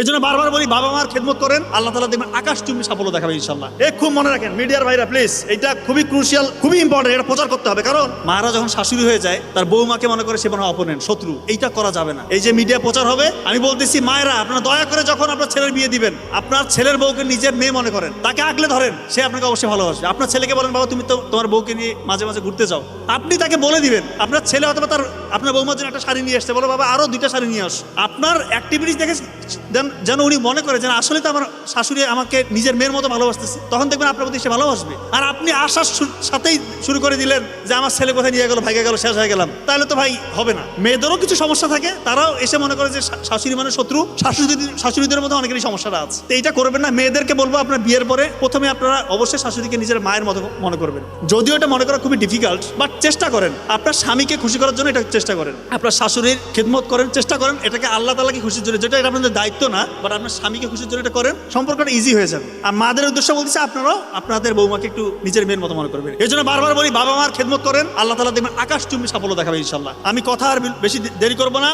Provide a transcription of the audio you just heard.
এই জন্য বারবার বলি বাবা মার খেদমত করেন আল্লাহ তালা দেখবেন আকাশ চুম্বি সাফল্য দেখাবে ইনশাল্লাহ এ খুব মনে রাখেন মিডিয়ার ভাইরা প্লিজ এটা খুবই ক্রুশিয়াল খুবই ইম্পর্টেন্ট এটা প্রচার করতে হবে। কারণ মারা যখন শাশুড়ি হয়ে যায় তার বৌমাকে মনে করে সে মনে অপোনেন্ট শত্রু এইটা করা যাবে না। এই যে মিডিয়া প্রচার হবে আমি বলতেছি মায়েরা আপনারা দয়া করে যখন আপনার ছেলের বিয়ে দিবেন আপনার ছেলের বউকে নিজের মেয়ে মনে করেন তাকে আগলে ধরেন সে আপনাকে অবশ্যই ভালোবাসবে। আপনার ছেলেকে বলেন বাবা তুমি তো তোমার বউকে নিয়ে মাঝে মাঝে ঘুরতে যাও। আপনি তাকে বলে দিবেন আপনার ছেলে অথবা তার আপনার বৌমার জন্য একটা শাড়ি নিয়ে আসতে বলো বাবা আরও দুইটা শাড়ি নিয়ে আস। আপনার অ্যাক্টিভিটিস দেখে যেন- যেন উনি মনে করে যেন আসলে তো আমার শাশুড়ি আমাকে নিজের মেয়ের মতো ভালোবাসতেছে, তখন দেখবেন আপনার প্রতি সে ভালোবাসবে। আর আপনি আসার সাথেই শুরু করে দিলেন যে আমার ছেলে কোথায় নিয়ে গেল ভাইগে গেল, শেষ হয়ে গেলাম। তাহলে তো ভাই হবে না। মেয়েদেরও কিছু সমস্যা থাকে, তারাও এসে মনে করে যে শাশুড়ি মানে শত্রু, শাশুড়ি শাশুড়িদের মধ্যে অনেকেরই সমস্যাটা আছে। তো এইটা করবেন না। মেয়েদেরকে বলব আপনার বিয়ের পরে প্রথমে আপনারা অবশ্যই শাশুড়িকে নিজের মায়ের মতো মনে করবেন। যদিও এটা মনে করা খুবই ডিফিকাল্ট বাট চেষ্টা করেন। আপনার স্বামীকে খুশি করার জন্য এটা চেষ্টা করেন। আপনার শাশুড়ির খেদমত করেন, চেষ্টা করেন। এটাকে আল্লাহ তালাকে খুশির জন্য, যেটা এটা আপনাদের দায়িত্ব না বাট আপনার স্বামীকে খুশির জন্য এটা করেন। সম্পর্কটা ইজি হয়ে যাবে। আর মাদের উদ্দেশ্য বলতেছে, আপনারাও আপনাদের বৌমাকে একটু নিজের মেয়ের মতো মনে করবেন। এই জন্য বারবার বলি বাবা মার খেদমত করেন, আল্লাহ তালা দেখবেন আকাশ চুম্বি সাফল্য দেখাবে ইনশাল্লাহ আমি কথা আর বেশি দেরি করব না।